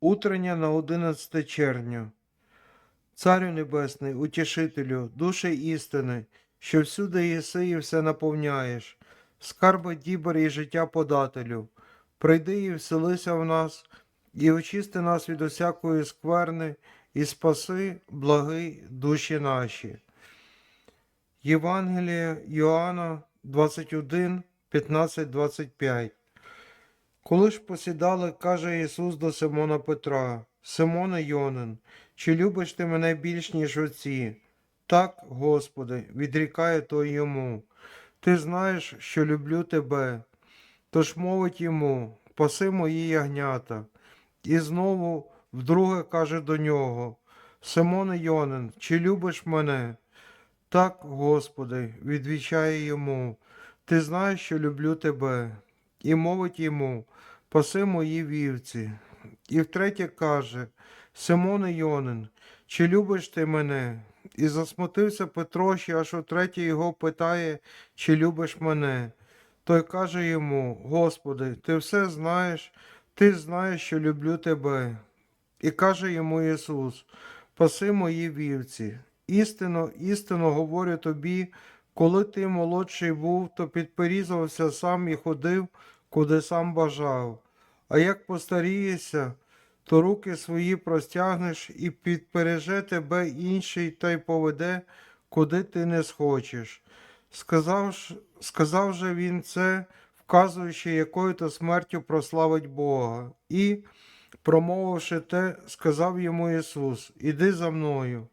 Утрення на 11 червня. Царю Небесний, утішителю, душе істини, що всюди єси і все наповняєш, скарби дібер і життя подателю, прийди і вселися в нас, і очисти нас від усякої скверни, і спаси, благи душі наші. Євангеліє Йоанна 21, 15, 25 Коли ж посідали, каже Ісус до Симона Петра, Симоне Йонин, чи любиш ти мене більш, ніж оці? Так, Господи, відрікає той йому. Ти знаєш, що люблю тебе. Тож мовить йому, паси мої ягнята. І знову вдруге каже до нього, Симоне Йонин, чи любиш мене? Так, Господи, відвічає йому, ти знаєш, що люблю тебе, і мовить йому, паси мої вівці. І втретє каже, Симоне Йонин, чи любиш ти мене? І засмутився Петро, що аж утретє його питає, чи любиш мене. Той каже йому, Господи, ти все знаєш, ти знаєш, що люблю тебе. І каже йому Ісус, паси мої вівці. Істинно, істинно говорю тобі, коли ти молодший був, то підперізувався сам і ходив, куди сам бажав. А як постарієшся, то руки свої простягнеш і підпереже тебе інший та й поведе, куди ти не схочеш. Сказав, сказав же він це, вказуючи, якою то смертю прославить Бога. І, промовивши те, сказав йому Ісус, Іди за мною.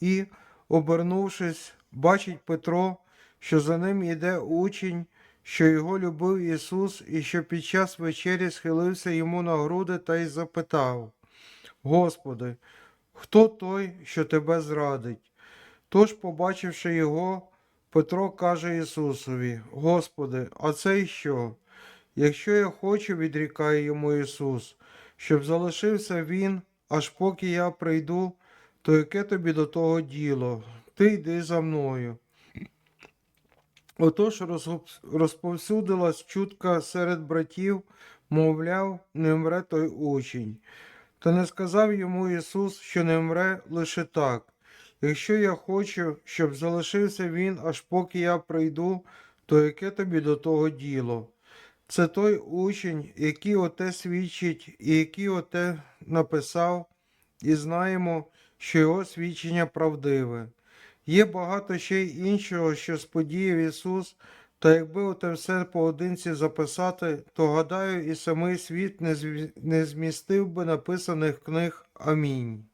І, обернувшись, бачить Петро, що за ним іде учень, що його любив Ісус, і що під час вечері схилився йому на груди та й запитав: Господи, хто той, що тебе зрадить? Тож, побачивши його, Петро каже Ісусові: Господи, а це й що? Якщо я хочу, відрікає йому Ісус, щоб залишився він, аж поки я прийду, то яке тобі до того діло? Ти йди за мною. Отож розповсюдилась чутка серед братів, мовляв, не вмре той учень. Та не сказав йому Ісус, що не вмре лише так. Якщо я хочу, щоб залишився він, аж поки я прийду, то яке тобі до того діло? Це той учень, який оте свідчить, і який оте написав, і знаємо, що його свідчення правдиве. Є багато ще й іншого, що сподіяв Ісус, та якби оте все поодинці записати, то гадаю, і самий світ не змістив би написаних книг. Амінь.